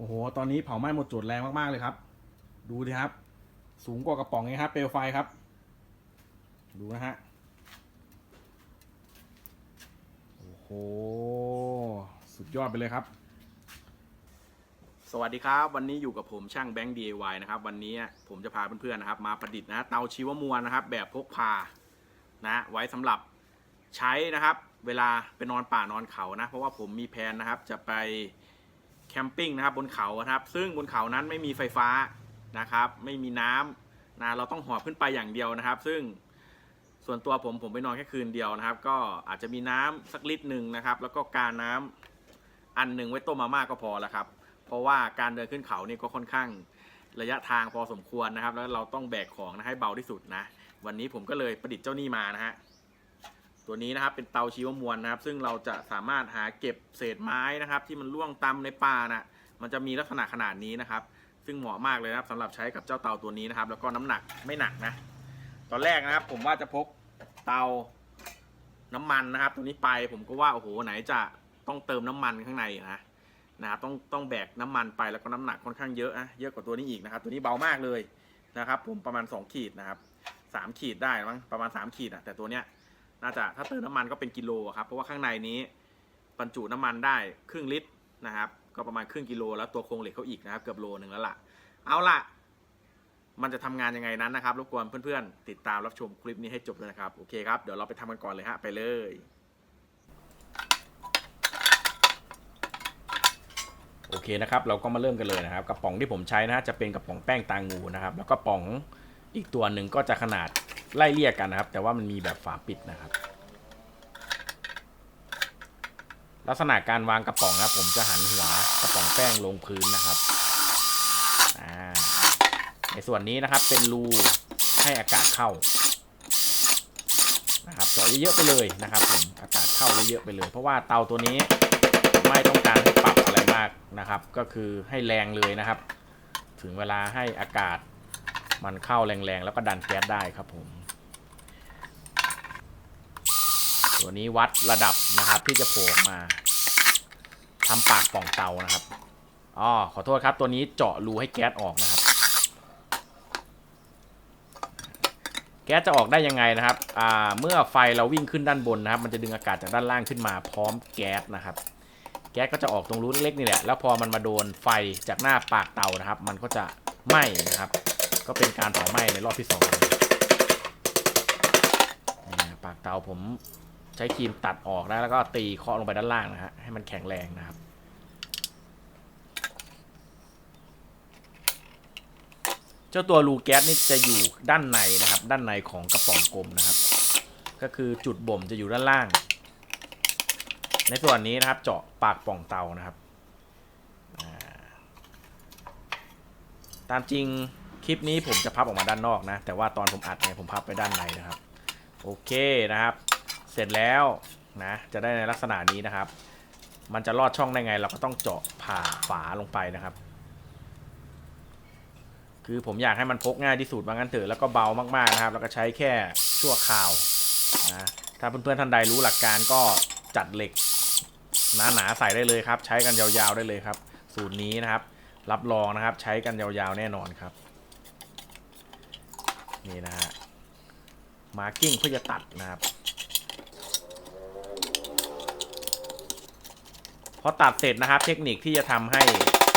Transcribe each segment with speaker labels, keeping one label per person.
Speaker 1: โอ้โห ตอนนี้เผาไหม้หมดจุดแรงมากๆเลยครับ ดูดิครับ สูงกว่ากระป๋องเองครับ เปลวไฟครับ ดูนะฮะ โอ้โห สุดยอดไปเลยครับ สวัสดีครับ วันนี้อยู่กับผมช่างแบงค์ DIY นะครับ วันนี้ผมจะพาเพื่อนๆนะครับ มาประดิษฐ์นะเตาชีวมวลนะครับ แบบพกพานะไว้สำหรับใช้นะครับ เวลาไปนอนป่านอนเขานะ เพราะว่าผมมีแผนนะครับ จะไป แคมปิ้งนะครับบนเขาครับ ซึ่งบนเขานั้นไม่มีไฟฟ้านะครับ ไม่มีน้ำนะเราต้องหอบขึ้นไปอย่างเดียวนะครับ ซึ่งส่วนตัวผมผมไปนอนแค่คืนเดียวนะครับ ก็อาจจะมีน้ำสักลิตรหนึ่งนะครับ แล้วก็การน้ำอันหนึ่งไว้ต้มมาม่าก็พอแล้วครับ เพราะว่าการเดินขึ้นเขานี่ก็ค่อนข้างระยะทางพอสมควรนะครับ แล้วเราต้องแบกของนะให้เบาที่สุดนะ วันนี้ผมก็เลยประดิษฐ์เจ้านี่มานะฮะ ตัวนี้นะครับเป็นเตาชีวมวลนะครับ ซึ่งเราจะสามารถหาเก็บเศษไม้นะครับ ที่มันร่วงตำในป่านะมันจะมีลักษณะขนาดนี้นะครับ ซึ่งเหมาะมากเลยนะครับสำหรับใช้กับเจ้าเตาตัวนี้นะครับ แล้วก็น้ำหนักไม่หนักนะ ตอนแรกนะครับ ผมว่าจะพกเตาน้ำมันนะครับ ตัวนี้ไปผมก็ว่าโอ้โหไหนจะต้องเติมน้ำมันข้างในนะนะครับต้องต้องแบกน้ำมันไปแล้วก็น้ำหนักค่อนข้างเยอะนะเยอะกว่าตัวนี้อีกนะครับ ตัวนี้เบามากเลยนะครับ ผมประมาณ 2 ขีดนะครับสามขีดได้มั้งประมาณ 3 ขีดอะแต่ตัวเนี้ย น่าจะถ้าเติมน้ำมันก็เป็นกิโลครับ เพราะว่าข้างในนี้บรรจุน้ำมันได้ครึ่งลิตรนะครับ ก็ประมาณครึ่งกิโล แล้วตัวโครงเหล็กเขาอีกนะครับ เกือบโลหนึ่งแล้วล่ะ เอาล่ะ มันจะทำงานยังไงนั้นนะครับ รบกวนเพื่อนๆ ติดตามรับชมคลิปนี้ให้จบเลยนะครับ โอเคครับ เดี๋ยวเราไปทำกันก่อนเลยฮะ ไปเลยโอเคนะครับเราก็มาเริ่มกันเลยนะครับ กระป๋องที่ผมใช้นะฮะจะเป็นกระป๋องแป้งตางูนะครับ แล้วก็ป๋องอีกตัวหนึ่งก็จะขนาด ไล่เลี่ยกกันนะครับ แต่ว่ามันมีแบบฝาปิดนะครับ ลักษณะการวางกระป๋องนะครับผมจะหันหัวกระป๋องแป้งลงพื้นนะครับในส่วนนี้นะครับเป็นรูให้อากาศเข้านะครับเจาะเยอะๆไปเลยนะครับผมอากาศเข้าเยอะๆไปเลย เพราะว่าเตาตัวนี้ไม่ต้องการให้ปรับอะไรมากนะครับ ก็คือให้แรงเลยนะครับ ถึงเวลาให้อากาศมันเข้าแรงๆ แล้วก็ดันแก๊สได้ครับผม ตัวนี้วัดระดับนะครับที่จะโผล่มาทำปากป่องเตานะครับอ๋อขอโทษครับตัวนี้เจาะรูให้แก๊สออกนะครับ แก๊สจะออกได้ยังไงนะครับอ่าเมื่อไฟเราวิ่งขึ้นด้านบนนะครับ มันจะดึงอากาศจากด้านล่างขึ้นมาพร้อมแก๊สนะครับ แก๊สก็จะออกตรงรูเล็กๆนี่แหละ แล้วพอมันมาโดนไฟจากหน้าปากเตานะครับ มันก็จะไหม้นะครับ ก็เป็นการเผาไหม้ในรอบที่สองนะปากเตาผม ช้ครีมตัดออกนะแล้วก็ตีเคาะลงไปด้านล่างนะฮะให้มันแข็งแรงนะครับ เจ้าตัวรูแก๊สนี่จะอยู่ด้านในนะครับ ด้านในของกระป๋องกลมนะครับ ก็คือจุดบ่มจะอยู่ด้านล่าง ในส่วนนี้นะครับเจาะปากป่องเตานะครับตามจริงคลิปนี้ผมจะพับออกมาด้านนอกนะ แต่ว่าตอนผมอัดเนี่ยผมพับไปด้านในนะครับ โอเคนะครับ เสร็จแล้วนะจะได้ในลักษณะนี้นะครับ มันจะลอดช่องได้ไง เราก็ต้องเจาะผ่าฝาลงไปนะครับ คือผมอยากให้มันพกง่ายที่สุดว่างั้นเถอะแล้วก็เบามากๆนะครับ แล้วก็ใช้แค่ชั่วคราวนะถ้าเพื่อนๆท่านใดรู้หลักการก็จัดเหล็กหนาๆใส่ได้เลยครับ ใช้กันยาวๆได้เลยครับ สูตรนี้นะครับ รับรองนะครับ ใช้กันยาวๆแน่นอนครับ นี่นะฮะมาร์กิ้งเพื่อจะตัดนะครับ พอตัดเสร็จนะครับ เทคนิคที่จะทำให้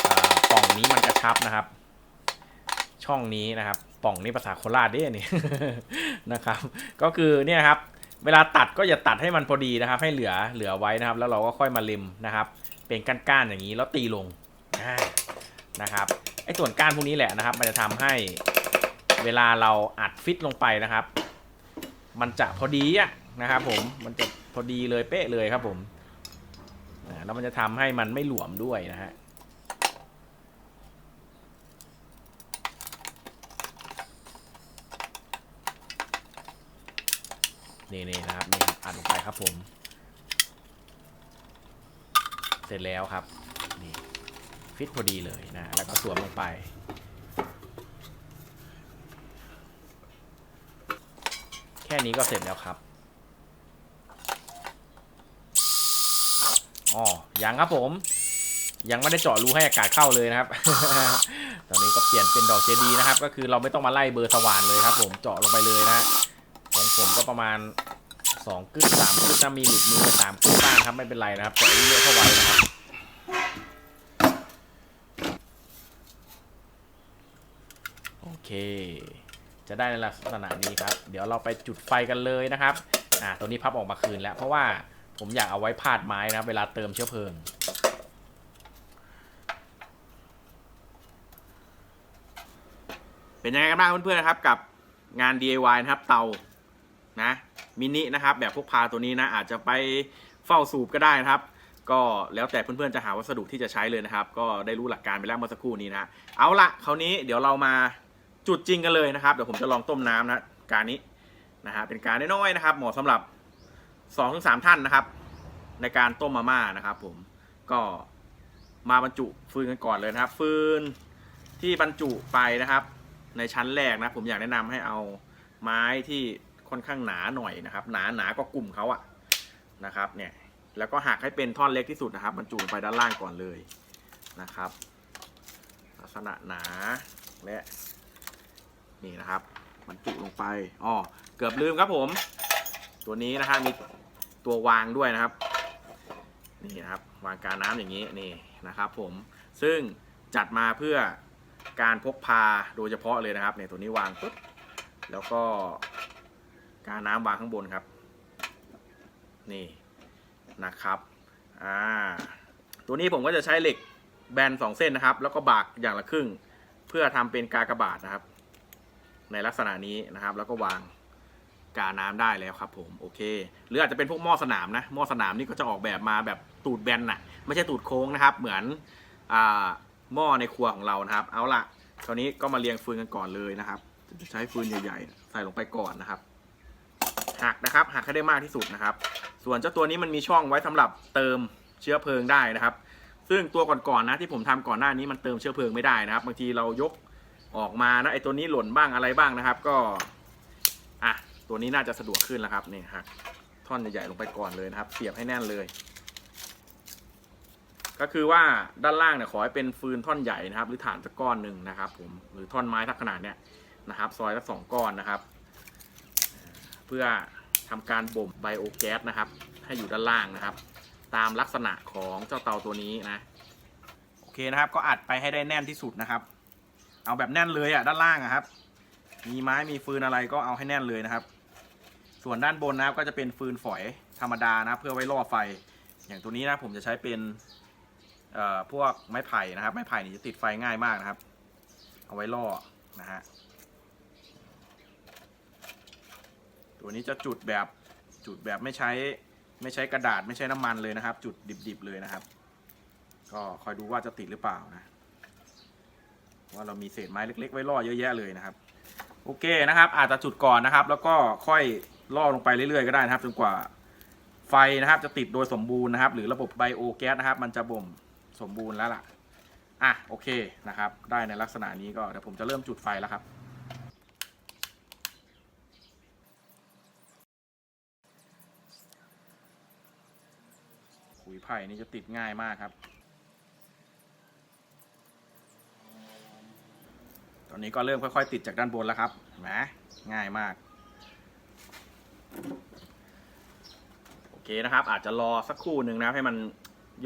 Speaker 1: อ่ากล่องนี้มันกระชับนะครับ ช่องนี้นะครับ ป่องนี้ภาษาโคราชเด้นี่นะครับ ก็คือเนี่ยครับ เวลาตัดก็อย่าตัดให้มันพอดีนะครับ ให้เหลือเหลือไว้นะครับ แล้วเราก็ค่อยมาเล็มนะครับ เป็นก้านๆอย่างนี้แล้วตีลงนะครับไอ้ส่วนก้านพวกนี้แหละนะครับ มันจะทำให้เวลาเราอัดฟิตลงไปนะครับ มันจะพอดีอะนะครับ ผมมันจะพอดีเลยเป๊ะเลยครับผม แล้วมันจะทำให้มันไม่หลวมด้วยนะฮะนี่นี่นะครับนี่อัดลงไปครับผม เสร็จแล้วครับนี่ฟิตพอดีเลยนะ แล้วก็สวมลงไป แค่นี้ก็เสร็จแล้วครับ อ๋อยังครับผม ยังไม่ได้เจาะรูให้อากาศเข้าเลยนะครับ ตอนนี้ก็เปลี่ยนเป็นดอกเจดีนะครับ ก็คือเราไม่ต้องมาไล่เบอร์สว่านเลยครับ ผมเจาะลงไปเลยนะของผมก็ประมาณ2กึ่งสามกึ่นะมีหลุดมือไปสามกึ่งบ้างครับไม่เป็นไรนะครับเจาะเยอะเข้าไว้นะครับโอเค จะได้ในลักษณะนี้ครับ เดี๋ยวเราไปจุดไฟกันเลยนะครับ อ่าตัวนี้พับออกมาคืนแล้วเพราะว่า ผมอยากเอาไว้พาดไม้นะ เวลาเติมเชื้อเพลิง เป็นยังไงกันบ้างเพื่อนๆนะครับ กับงาน DIY นะครับเตานะมินินะครับแบบพกพาตัวนี้นะอาจจะไปเฝ้าสูบก็ได้นะครับ ก็แล้วแต่เพื่อนๆจะหาวัสดุที่จะใช้เลยนะครับ ก็ได้รู้หลักการไปแล้วเมื่อสักครู่นี้นะเอาละคราวนี้เดี๋ยวเรามาจุดจริงกันเลยนะครับเดี๋ยวผมจะลองต้มน้ำนะการนี้นะฮะเป็นการน้อยๆนะครับเหมาะสำหรับ 2องถึงสามท่านนะครับ ในการต้มมาม่านะครับ ผมก็มาบรรจุฟืนกันก่อนเลยนะครับ ฟืนที่บรรจุไปนะครับ ในชั้นแรกนะผมอยากแนะนำให้เอาไม้ที่ค่อนข้างหนาหน่อยนะครับ หนาหนาก็กลุ่มเขาอะนะครับ เนี่ยแล้วก็หักให้เป็นท่อนเล็กที่สุดนะครับบรรจุลงไปด้านล่างก่อนเลยนะครับ ลักษณะหนาและนี่นะครับบรรจุลงไปอ๋อเกือบลืมครับผม ตัวนี้นะฮะมี ตัววางด้วยนะครับ นี่นะครับวางการน้ำอย่างนี้นี่นะครับ ผมซึ่งจัดมาเพื่อการพกพาโดยเฉพาะเลยนะครับเนี่ยตัวนี้วางปุ๊บแล้วก็การน้ำวางข้างบนครับ นี่นะครับอ่าตัวนี้ผมก็จะใช้เหล็กแบนสองเส้นนะครับ แล้วก็บากอย่างละครึ่ง เพื่อทำเป็นกากบาทนะครับ ในลักษณะนี้นะครับ แล้วก็วาง กาน้ำได้แล้วครับผมโอเค หรืออาจจะเป็นพวกหม้อสนามนะหม้อสนามนี่ก็จะออกแบบมาแบบตูดแบนน่ะไม่ใช่ตูดโค้งนะครับ เหมือนอ่าหม้อในครัวของเรานะครับ เอาละคราวนี้ก็มาเรียงฟืนกันก่อนเลยนะครับ จะใช้ฟืนใหญ่ๆ ใส่ลงไปก่อนนะครับหักนะครับหักให้ได้มากที่สุดนะครับ ส่วนเจ้าตัวนี้มันมีช่องไว้สำหรับเติมเชื้อเพลิงได้นะครับ ซึ่งตัวก่อนๆนะที่ผมทำก่อนหน้านี้มันเติมเชื้อเพลิงไม่ได้นะครับ บางทีเรายกออกมานะไอตัวนี้หล่นบ้างอะไรบ้างนะครับ ก็อะ ตัวนี้น่าจะสะดวกขึ้นแล้วครับนี่หักท่อนใหญ่ๆลงไปก่อนเลยนะครับ เสียบให้แน่นเลย ก็คือว่าด้านล่างเนี่ยขอให้เป็นฟืนท่อนใหญ่นะครับ หรือฐานสักก้อนหนึ่งนะครับ ผมหรือท่อนไม้ทักขนาดเนี้ยนะครับ ซอยละสองก้อนนะครับ เพื่อทำการบ่มไบโอแก๊สนะครับ ให้อยู่ด้านล่างนะครับ ตามลักษณะของเจ้าเตาตัวนี้นะโอเคนะครับ ก็อัดไปให้ได้แน่นที่สุดนะครับ เอาแบบแน่นเลยอะด้านล่างอะครับ มีไม้มีฟืนอะไรก็เอาให้แน่นเลยนะครับ ส่วนด้านบนนะครับก็จะเป็นฟืนฝอยธรรมดานะเพื่อไว้ล่อไฟ อย่างตัวนี้นะผมจะใช้เป็นเอ่อพวกไม้ไผ่นะครับ ไม้ไผ่นี่จะติดไฟง่ายมากนะครับ เอาไว้ล่อนะฮะตัวนี้จะจุดแบบจุดแบบไม่ใช้ไม่ใช้กระดาษไม่ใช้น้ำมันเลยนะครับ จุดดิบๆเลยนะครับ ก็คอยดูว่าจะติดหรือเปล่านะว่าเรามีเศษไม้เล็ก ๆ ไว้ล่อเยอะแยะเลยนะครับ โอเคนะครับ อาจจะจุดก่อนนะครับ แล้วก็ค่อย ล่อลงไปเรื่อยๆก็ได้นะครับ จนกว่าไฟนะครับ จะติดโดยสมบูรณ์นะครับ หรือระบบไบโอแก๊สนะครับ มันจะบ่มสมบูรณ์แล้วล่ะอะโอเคนะครับ ได้ในลักษณะนี้ก็เดี๋ยวผมจะเริ่มจุดไฟแล้วครับขุยไผ่นี่จะติดง่ายมากครับ ตอนนี้ก็เริ่มค่อย ๆ ติดจากด้านบนแล้วครับนไหมง่ายมาก โอเค นะครับ อาจจะรอสักครู่หนึ่งนะครับให้มัน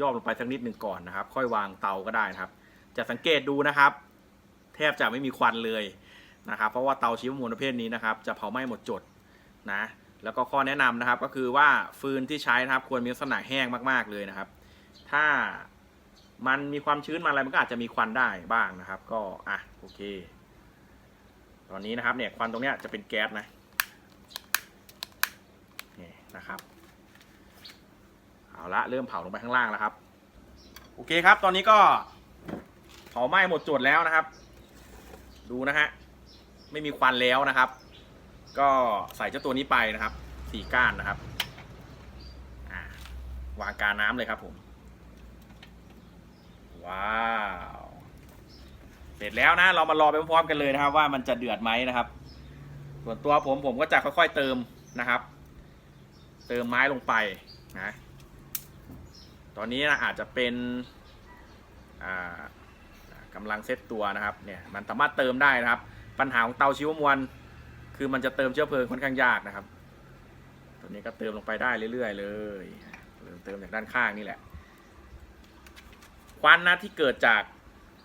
Speaker 1: ย่อลงไปสักนิดหนึ่งก่อนนะครับ ค่อยวางเตาก็ได้นะครับ จะสังเกตดูนะครับ แทบจะไม่มีควันเลยนะครับ เพราะว่าเตาชีวมวลประเภทนี้นะครับ จะเผาไหม้หมดจดนะแล้วก็ข้อแนะนำนะครับก็คือว่าฟืนที่ใช้นะครับ ควรมีลักษณะแห้งมากๆเลยนะครับ ถ้ามันมีความชื้นมาอะไรมันก็อาจจะมีควันได้บ้างนะครับ ก็อะโอเค ตอนนี้นะครับเนี่ยควันตรงเนี้ยจะเป็นแก๊สนะนี่นะครับ เอาละเริ่มเผาลงไปข้างล่างแล้วครับ โอเคครับ ตอนนี้ก็เผาไหม้หมดจดแล้วนะครับ ดูนะฮะไม่มีควันแล้วนะครับ ก็ใส่เจ้าตัวนี้ไปนะครับสี่ก้านนะครับอ่าวางกาน้ำเลยครับผม ว้าว เสร็จแล้วนะ เรามารอไปพร้อมๆกันเลยนะครับ ว่ามันจะเดือดไหมนะครับ ส่วนตัวผมผมก็จะค่อยๆเติมนะครับ เติมไม้ลงไปนะ ตอนนี้นะอาจจะเป็นอ่ากำลังเซตตัวนะครับเนี่ยมันสามารถเติมได้นะครับ ปัญหาของเตาชีวมวลคือมันจะเติมเชื้อเพลิงค่อนข้างยากนะครับ ตัวนี้ก็เติมลงไปได้เรื่อยๆเลยเริ่มเติมจากด้านข้างนี่แหละ ควันนะที่เกิดจาก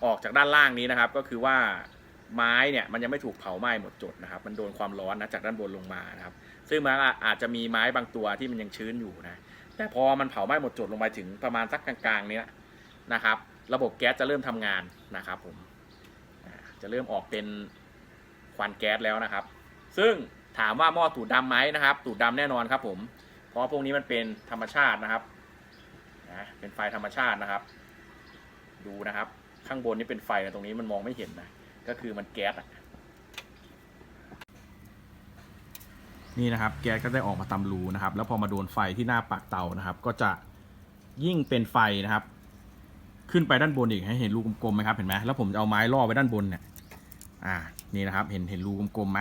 Speaker 1: ออกจากด้านล่างนี้นะครับ ก็คือว่าไม้เนี่ยมันยังไม่ถูกเผาไหม้หมดจดนะครับ มันโดนความร้อนนะจากด้านบนลงมานะครับ ซึ่งมันอาจจะมีไม้บางตัวที่มันยังชื้นอยู่นะ แต่พอมันเผาไหม้หมดจดลงไปถึงประมาณสักกลางๆเนี้ยนะครับ ระบบแก๊สจะเริ่มทำงานนะครับผมจะเริ่มออกเป็นควันแก๊สแล้วนะครับ ซึ่งถามว่าหม้อตูดดำไหมนะครับ ตูดดำแน่นอนครับผม เพราะพวกนี้มันเป็นธรรมชาตินะครับนะเป็นไฟธรรมชาตินะครับ ดูนะครับ ข้างบนนี่เป็นไฟนะตรงนี้มันมองไม่เห็นนะก็คือมันแก๊สอะ นี่นะครับแก๊สก็ได้ออกมาตามรูนะครับ แล้วพอมาโดนไฟที่หน้าปากเตานะครับ ก็จะยิ่งเป็นไฟนะครับ ขึ้นไปด้านบนอีกให้เห็นรูกลมๆไหมครับเห็นไหมแล้วผมจะเอาไม้ล่อไว้ด้านบนเนี่ยอ่านี่นะครับ เห็นเห็นรูกลมๆไหม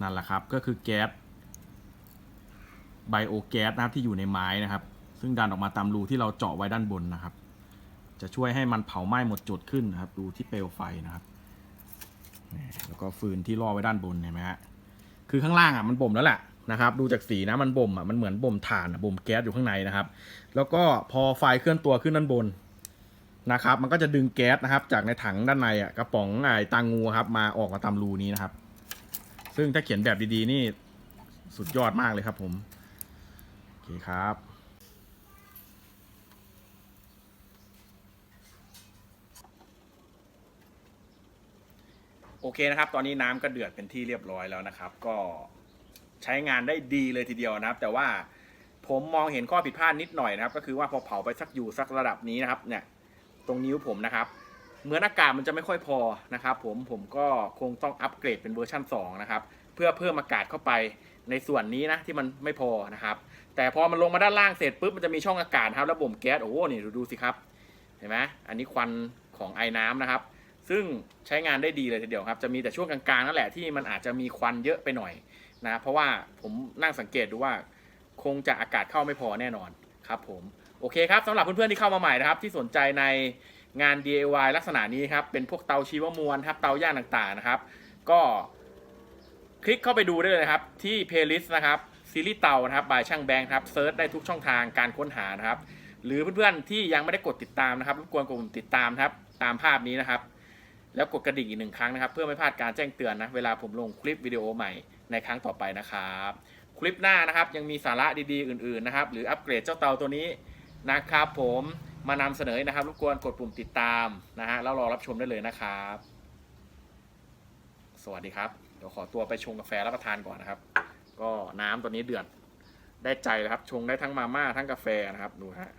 Speaker 1: นั่นแหละครับก็คือแก๊สไบโอแก๊สนะครับที่อยู่ในไม้นะครับ ซึ่งดันออกมาตามรูที่เราเจาะไว้ด้านบนนะครับ จะช่วยให้มันเผาไหม้หมดจุดขึ้นนะครับ ดูที่เปลวไฟนะครับ แล้วก็ฟืนที่ล่อไว้ด้านบนเห็นไหมฮะ คือข้างล่างอะมันบ่มแล้วแหละนะครับ ดูจากสีนะมันบ่มอะมันเหมือนบ่มถ่านอะบ่มแก๊สอยู่ข้างในนะครับ แล้วก็พอไฟเคลื่อนตัวขึ้นด้านบนนะครับ มันก็จะดึงแก๊สนะครับ จากในถังด้านในอะกระป๋องไอ้ตังงูครับ มาออกมาตามรูนี้นะครับ ซึ่งถ้าเขียนแบบดีๆนี่สุดยอดมากเลยครับผมโอเคครับ อเคนะครับ ตอนนี้น้ำก็เดือดเป็นที่เรียบร้อยแล้วนะครับ ก็ใช้งานได้ดีเลยทีเดียวนะครับ แต่ว่าผมมองเห็นข้อผิดพลาดนิดหน่อยนะครับ ก็คือว่าพอเผาไปสักอยู่สักระดับนี้นะครับ เนี่ย ตรงนิ้วผมนะครับเหมือนอากาศมันจะไม่ค่อยพอนะครับ ผมผมก็คงต้องอัปเกรดเป็นเวอร์ชัน2 นะครับ เพื่อเพิ่มอากาศเข้าไปในส่วนนี้นะที่มันไม่พอนะครับ แต่พอมันลงมาด้านล่างเสร็จปุ๊บมันจะมีช่องอากาศครับ แล้วบ่มแก๊สโอ้โหนี่ดูดูสิครับ เห็นไหมอันนี้ควันของไอ้น้ำนะครับ ซึ่งใช้งานได้ดีเลยทีเดียวครับ จะมีแต่ช่วงกลางๆนั่นแหละที่มันอาจจะมีควันเยอะไปหน่อยนะ เพราะว่าผมนั่งสังเกตดูว่าคงจะอากาศเข้าไม่พอแน่นอนครับผม โอเคครับสำหรับเพื่อนๆที่เข้ามาใหม่นะครับ ที่สนใจในงาน DIY ลักษณะนี้ครับ เป็นพวกเตาชีวมวลครับเตาย่างต่างๆนะครับ ก็คลิกเข้าไปดูได้เลยครับ ที่ playlist นะครับซีรีส์เตานะครับบายช่างแบงค์ครับเซิร์ชได้ทุกช่องทางการค้นหานะครับ หรือเพื่อนๆที่ยังไม่ได้กดติดตามนะครับรบกวนกดติดตามครับตามภาพนี้นะครับ แล้วกดกระดิ่งอีกหนึ่งครั้งนะครับ เพื่อไม่พลาดการแจ้งเตือนนะเวลาผมลงคลิปวิดีโอใหม่ในครั้งต่อไปนะครับ คลิปหน้านะครับยังมีสาระดีๆอื่นๆนะครับ หรืออัปเกรดเจ้าเตาตัวนี้นะครับ ผมมานำเสนอนะครับรบกวนกดปุ่มติดตามนะฮะแล้วรอรับชมได้เลยนะครับ สวัสดีครับเดี๋ยวขอตัวไปชงกาแฟรับประทานก่อนนะครับ ก็น้ำตัวนี้เดือดได้ใจเลยครับชงได้ทั้งมาม่าทั้งกาแฟนะครับดูฮะ